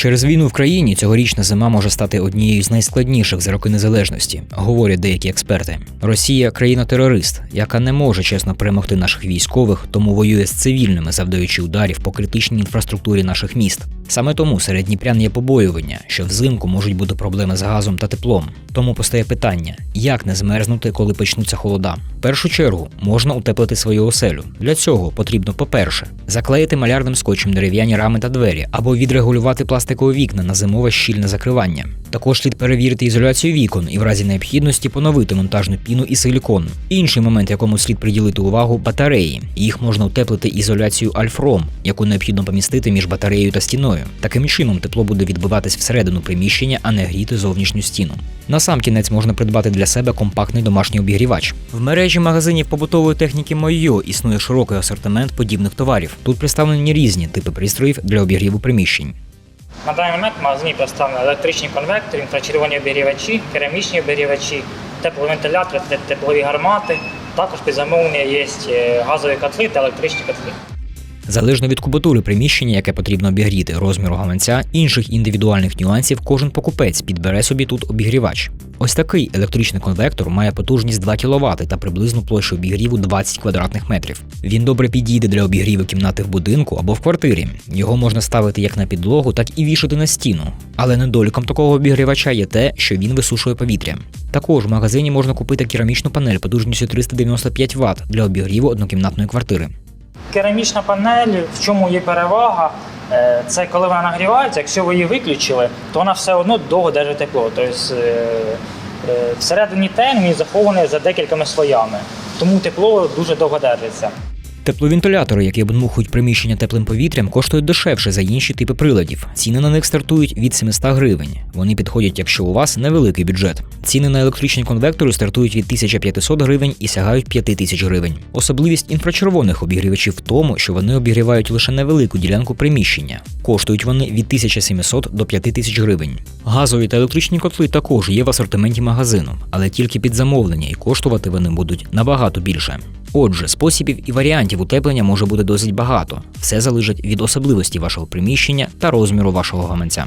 Через війну в країні цьогорічна зима може стати однією з найскладніших за роки незалежності, говорять деякі експерти. Росія країна-терорист, яка не може чесно перемогти наших військових, тому воює з цивільними, завдаючи ударів по критичній інфраструктурі наших міст. Саме тому серед дніпрян є побоювання, що взимку можуть бути проблеми з газом та теплом. Тому постає питання, як не змерзнути, коли почнуться холода. В першу чергу можна утеплити свою оселю. Для цього потрібно, по-перше, заклеїти малярним скотчем дерев'яні рами та двері або відрегулювати пластикові вікна на зимове щільне закривання. Також слід перевірити ізоляцію вікон і в разі необхідності поновити монтажну піну і силікон. Інший момент, якому слід приділити увагу батареї. Їх можна утеплити ізоляцією альфром, яку необхідно помістити між батареєю та стіною. Таким чином тепло буде відбиватись всередину приміщення, а не гріти зовнішню стіну. Насамкінець можна придбати для себе компактний домашній обігрівач. В мережі магазинів побутової техніки Мойо існує широкий асортимент подібних товарів. Тут представлені різні типи пристроїв для обігріву приміщень. На даний момент в магазині представлені електричні конвектори, інфрачервоні обігрівачі, керамічні обігрівачі, тепловентилятори, те- теплові гармати. Також під замовлення є е, газові котли та електричні котли. Залежно від кубатури приміщення, яке потрібно обігріти, розміру гаманця, інших індивідуальних нюансів, кожен покупець підбере собі тут обігрівач. Ось такий електричний конвектор має потужність 2 кВт та приблизну площу обігріву 20 квадратних метрів. Він добре підійде для обігріву кімнати в будинку або в квартирі. Його можна ставити як на підлогу, так і вішати на стіну. Але недоліком такого обігрівача є те, що він висушує повітря. Також в магазині можна купити керамічну панель потужністю 395 Вт для обігріву однокімнатної квартири. Керамічна панель, в чому є перевага? Е, Це коли вона нагрівається, якщо ви її виключили, то вона все одно довго держить тепло. Тобто е, е, всередині термін захований за декількома слоями, тому тепло дуже довго держиться. Тепловентилятори, які обдмухують приміщення теплим повітрям, коштують дешевше за інші типи приладів. Ціни на них стартують від 700 гривень. Вони підходять, якщо у вас невеликий бюджет. Ціни на електричні конвектори стартують від 1500 гривень і сягають 5000 гривень. Особливість інфрачервоних обігрівачів в тому, що вони обігрівають лише невелику ділянку приміщення. Коштують вони від 1700 до 5000 гривень. Газові та електричні котли також є в асортименті магазину, але тільки під замовлення, і коштувати вони будуть набагато більше. Отже, спосібів і варіантів утеплення може бути досить багато. Все залежить від особливості вашого приміщення та розміру вашого гаманця.